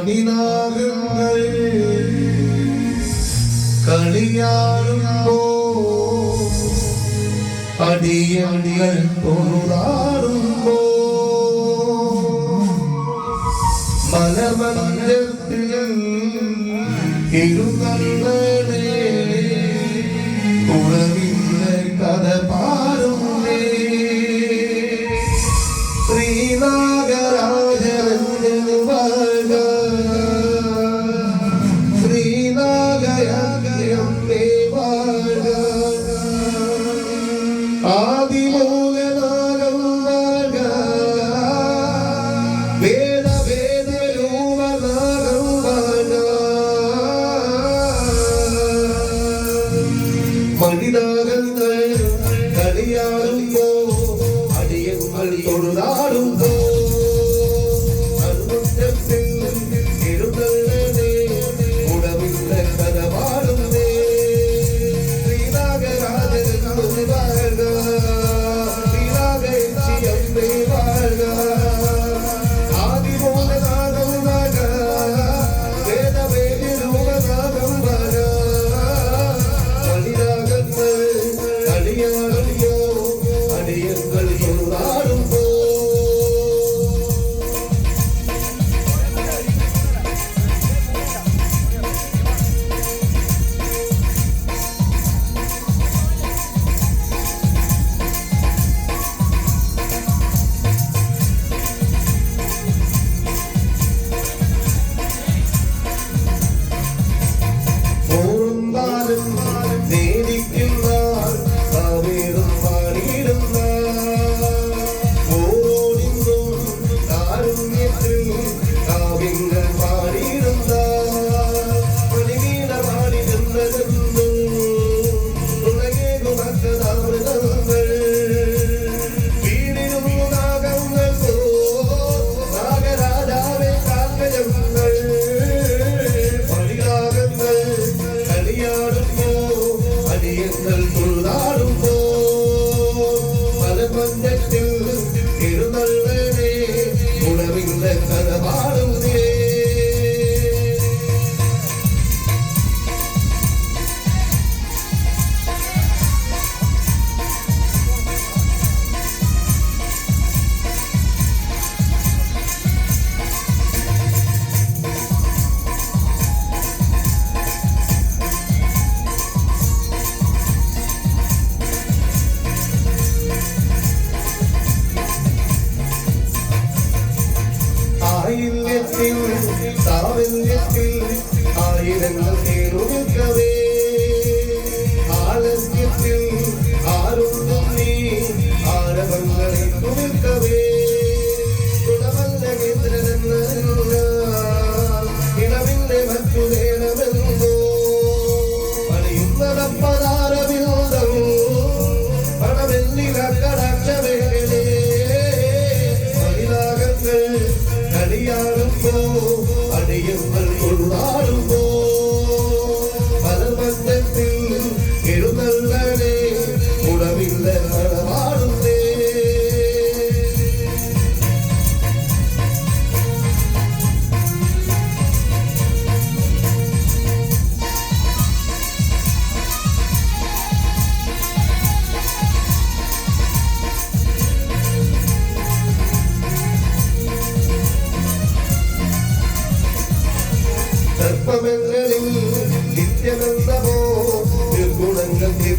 മണിനാഗങ്ങൾ കളിയാടുമ്പോ അടിയടികൾ Nel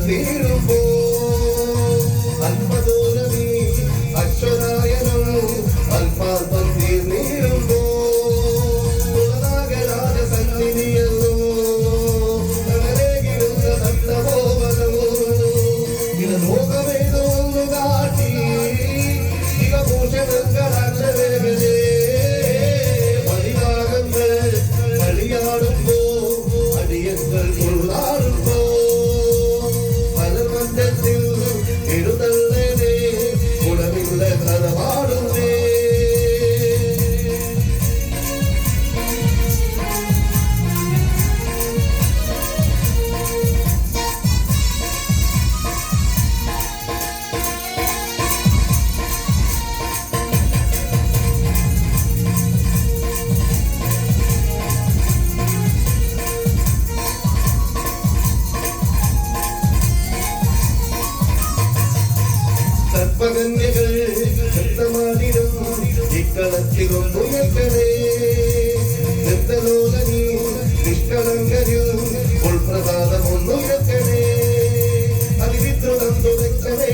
Pero മകന്യകൾ ശക്തമാതിരം ഇക്കളത്തിലും ഉയർത്തണേ നൃത്തലോകനിയും നിഷ്കളങ്കനും ഉൾപ്രസാദമൊന്നുയർത്തണേ അതിവിദ്രുതം തുടക്കണേ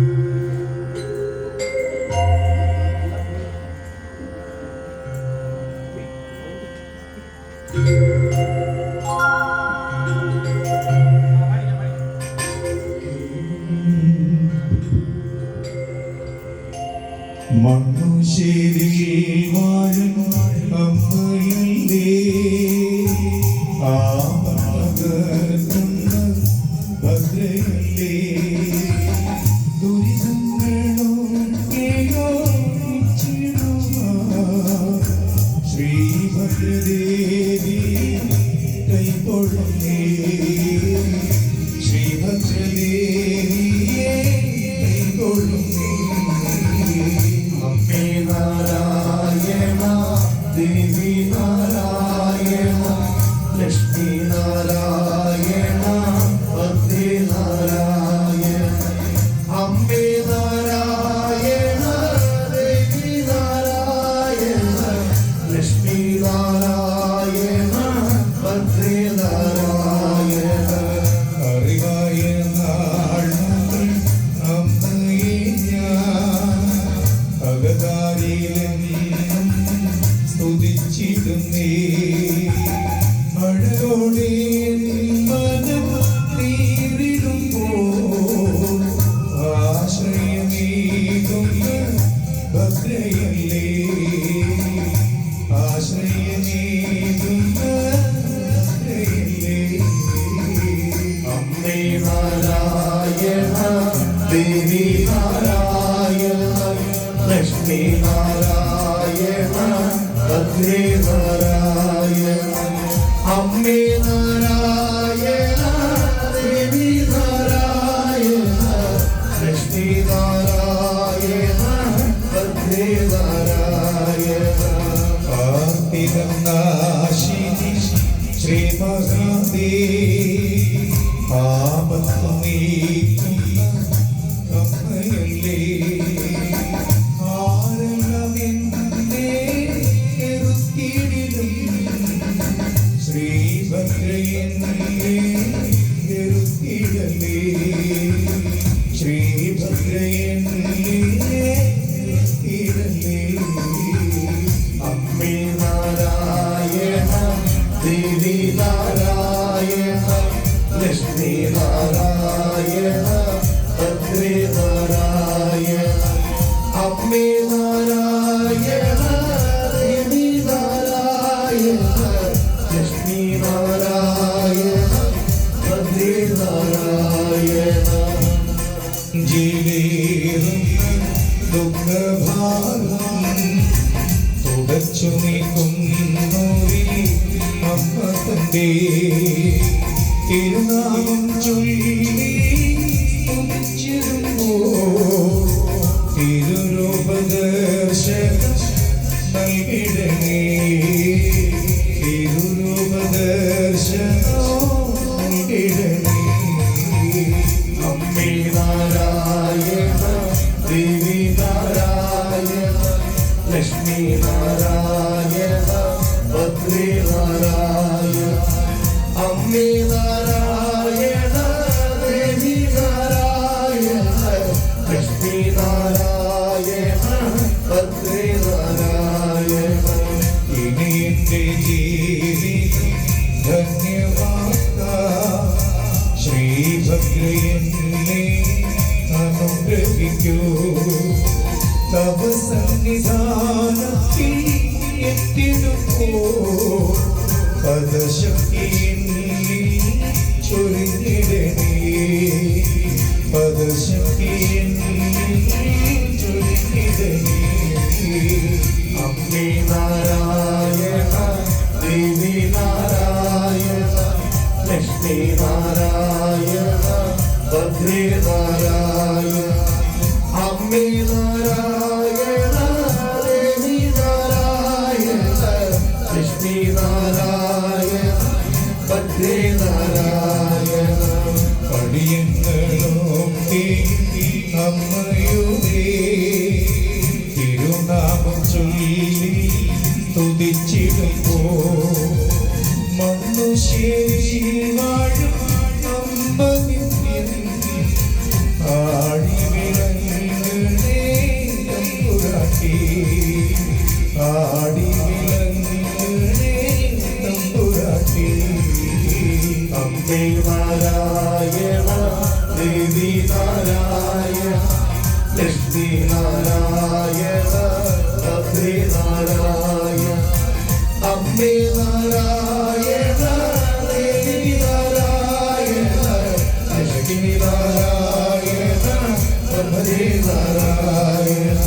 പാപഭൂമി Narayana അമ്മേ നാരായണ ദേവി നാരായണ ലക്ഷ്മി നാരായണ ഭദ്രേ നാരായണ ജീവിതം ദുഃഖഭാരം തുടച്ചു നീക്കുന്നോരി അമ്മ തന്റെ തിരുനാമം ചൊല്ലി ലക്ഷ്മി നാരായണ ഭദ്രേ നാരായണ അമ്മേ നാരായണ ദേവി നാരായണ ലക്ഷ്മി നാരായണ ഭദ്രേ നാരായണ ഇനി ജീവിതം ധന്യമാക്കാം ശ്രീഭദ്രയെന്നെ അനുഗ്രഹിക്കൂ തവ സന്നിധാനത്തിൽ എത്തിടുമ്പോ പദശക്തി ചൊരിഞ്ഞിടണേ പദശക്തി ചൊരിഞ്ഞിടണേ അമ്മേ നാരായണ ദേവി നാരായണ ലക്ഷ്മി നാരായണ ഭദ്രേ നാരായണ അമ്മയുടെ തിരുനാമം ചൊല്ലി തുതിച്ചിടുമ്പോ മണ്ണുശേരി വാഴും അമ്മ നിത്യം ആടി വിളങ്ങണേ തമ്പുരാട്ടി. ആടി വിളങ്ങണേ തമ്പുരാട്ടി. അമ്മേ നാരായണ ദേവി നാരായണ ലക്ഷ്മി നാരായണ അമ്മേ നാരായണ അമ്മേ നാരായണ ദേവി നാരായണ ലക്ഷ്മി നാരായണ പരമേ നാരായണ.